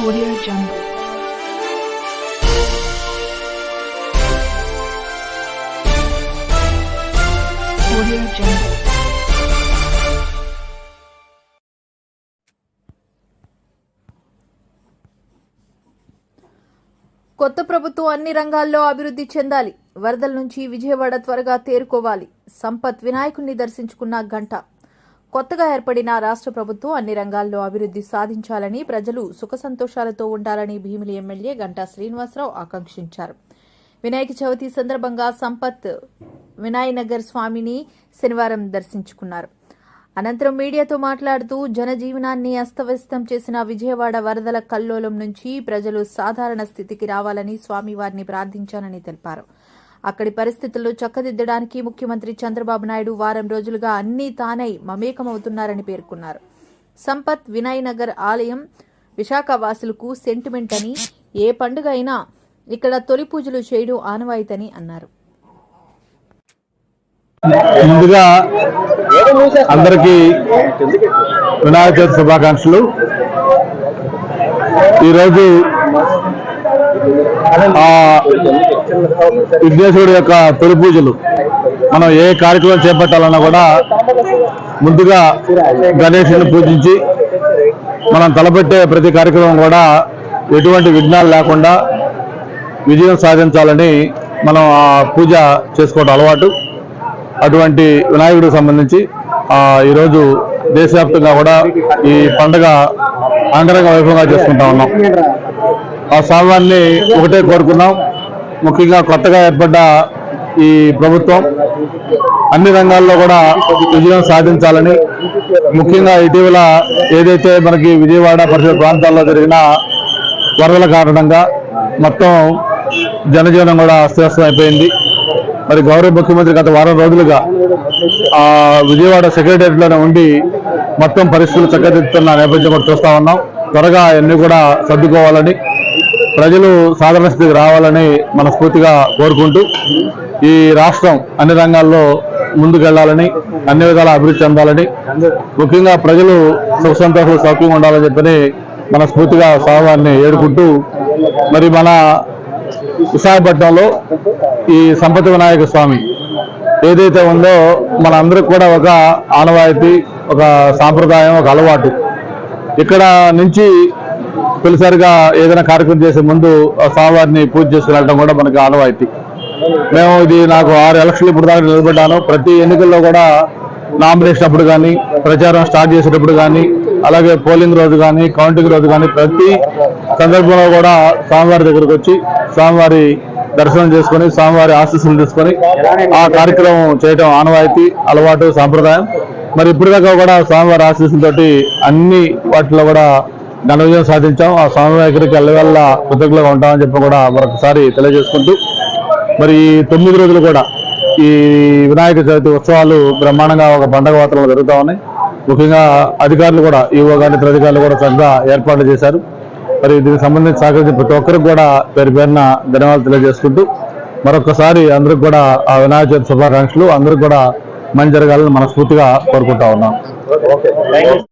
Audio Jungle. Audio Jungle. కొత్త ప్రభుత్వం అన్ని రంగాల్లో అభివృద్ధి చెందాలి వరదల నుంచి విజయవాడ త్వరగా తేరుకోవాలి సంపత్ వినాయకుణ్ణి దర్శించుకున్న గంట కొత్తగా ఏర్పడిన రాష్ట్ర ప్రభుత్వం అన్ని రంగాల్లో అభివృద్ధి సాధించాలని ప్రజలు సుఖ సంతోషాలతో ఉండాలని భీమిలి ఎమ్మెల్యే గంటా శ్రీనివాసరావు ఆకాంక్షించారు. వినాయక చవితి సందర్భంగా సంపత్ వినాయనగర్ స్వామిని శనివారం దర్శించుకున్నారు. అనంతరం మీడియాతో మాట్లాడుతూ జనజీవనాన్ని అస్తవ్యస్తం చేసిన విజయవాడ వరదల కల్లోలం నుంచి ప్రజలు సాధారణ స్థితికి రావాలని స్వామివారిని ప్రార్థించానని తెలిపారు. అక్కడి పరిస్థితుల్లో చక్కదిద్దడానికి ముఖ్యమంత్రి చంద్రబాబు నాయుడు వారం రోజులుగా అన్నీ తానై మమేకమవుతున్నారని పేర్కొన్నారు. సంపత్ వినయ్ నగర్ ఆలయం విశాఖ వాసులకు సెంటిమెంట్ అని ఏ పండుగ అయినా ఇక్కడ తొలి పూజలు చేయడం ఆనవాయితని అన్నారు. ముందుగా అందరికీ వినాయక చవితి శుభాకాంక్షలు. ఈరోజు విఘ్నేశ్వరుడు యొక్క తొలి పూజలు మనం ఏ కార్యక్రమం చేపట్టాలన్నా కూడా ముందుగా గణేశుని పూజించి మనం తలపెట్టే ప్రతి కార్యక్రమం కూడా ఎటువంటి విఘ్నాలు లేకుండా విజయం సాధించాలని మనం ఆ పూజ చేసుకోవడం అలవాటు. అటువంటి వినాయకుడికి సంబంధించి ఈరోజు దేశవ్యాప్తంగా కూడా ఈ పండుగ అంగరంగ వైభవంగా చేసుకుంటా ఉన్నాం. ఆ స్వామివారిని ఒకటే కోరుకున్నాం. ముఖ్యంగా కొత్తగా ఏర్పడ్డ ఈ ప్రభుత్వం అన్ని రంగాల్లో కూడా విజయం సాధించాలని ముఖ్యంగా ఇటీవల ఏదైతే మనకి విజయవాడ పరిసర ప్రాంతాల్లో జరిగిన వరదల కారణంగా మొత్తం జనజీవనం కూడా అస్తవ్యస్తం అయిపోయింది. మరి గౌరవ ముఖ్యమంత్రి గత వారం రోజులుగా ఆ విజయవాడ సెక్రటరియట్లోనే ఉండి మొత్తం పరిస్థితులు చక్కదిద్దుతున్న నేపథ్యం కూడా చూస్తా ఉన్నాం. త్వరగా అవన్నీ కూడా సర్దుకోవాలని ప్రజలు సాధారణ స్థితికి రావాలని మనస్ఫూర్తిగా కోరుకుంటూ ఈ రాష్ట్రం అన్ని రంగాల్లో ముందుకెళ్ళాలని అన్ని విధాల అభివృద్ధి చెందాలని ముఖ్యంగా ప్రజలు సుఖ సంతోషాలు సౌఖ్యంగా ఉండాలని చెప్పని మనస్ఫూర్తిగా స్వామివారిని ఏడుకుంటూ మరి మన విశాఖపట్నంలో ఈ సంపతి వినాయక స్వామి ఏదైతే ఉందో మన అందరికి కూడా ఒక ఆనవాయితీ ఒక సాంప్రదాయం ఒక అలవాటు. ఇక్కడ నుంచి తొలిసారిగా ఏదైనా కార్యక్రమం చేసే ముందు ఆ స్వామివారిని పూజ చేసుకుని వెళ్ళడం కూడా మనకి ఆనవాయితీ. మేము ఇది నాకు ఆరు ఎలక్షన్లు ఇప్పుడు దాకా నిలబడ్డాను. ప్రతి ఎన్నికల్లో కూడా నామినేషన్ అప్పుడు కానీ ప్రచారం స్టార్ట్ చేసేటప్పుడు కానీ అలాగే పోలింగ్ రోజు కానీ కౌంటింగ్ రోజు కానీ ప్రతి సందర్భంలో కూడా స్వామివారి దగ్గరకు వచ్చి స్వామివారి దర్శనం చేసుకొని స్వామివారి ఆశీస్సులు తీసుకొని ఆ కార్యక్రమం చేయడం ఆనవాయితీ అలవాటు సాంప్రదాయం. మరి ఇప్పటిదాకా కూడా స్వామివారి ఆశీస్సులతోటి అన్ని వాటిలో కూడా ఘన విజయం సాధించాం. ఆ స్వామి దగ్గరికి వెళ్ళవల్ల కృతజ్ఞతగా ఉంటామని చెప్పి కూడా మరొకసారి తెలియజేసుకుంటూ మరి ఈ తొమ్మిది రోజులు కూడా ఈ వినాయక చవితి ఉత్సవాలు బ్రహ్మాండంగా ఒక పండగ వాతావరణం జరుగుతూ ఉన్నాయి. ముఖ్యంగా అధికారులు కూడా ఈవో గారి ఇతర అధికారులు కూడా చక్కగా ఏర్పాట్లు చేశారు. మరి దీనికి సంబంధించి సహకరించిన ప్రతి ఒక్కరికి కూడా పేరు పేరున ధన్యవాదాలు తెలియజేసుకుంటూ మరొకసారి అందరికి కూడా ఆ వినాయక చవితి శుభాకాంక్షలు. అందరికి కూడా మంచి జరగాలని మనస్ఫూర్తిగా కోరుకుంటా ఉన్నాం.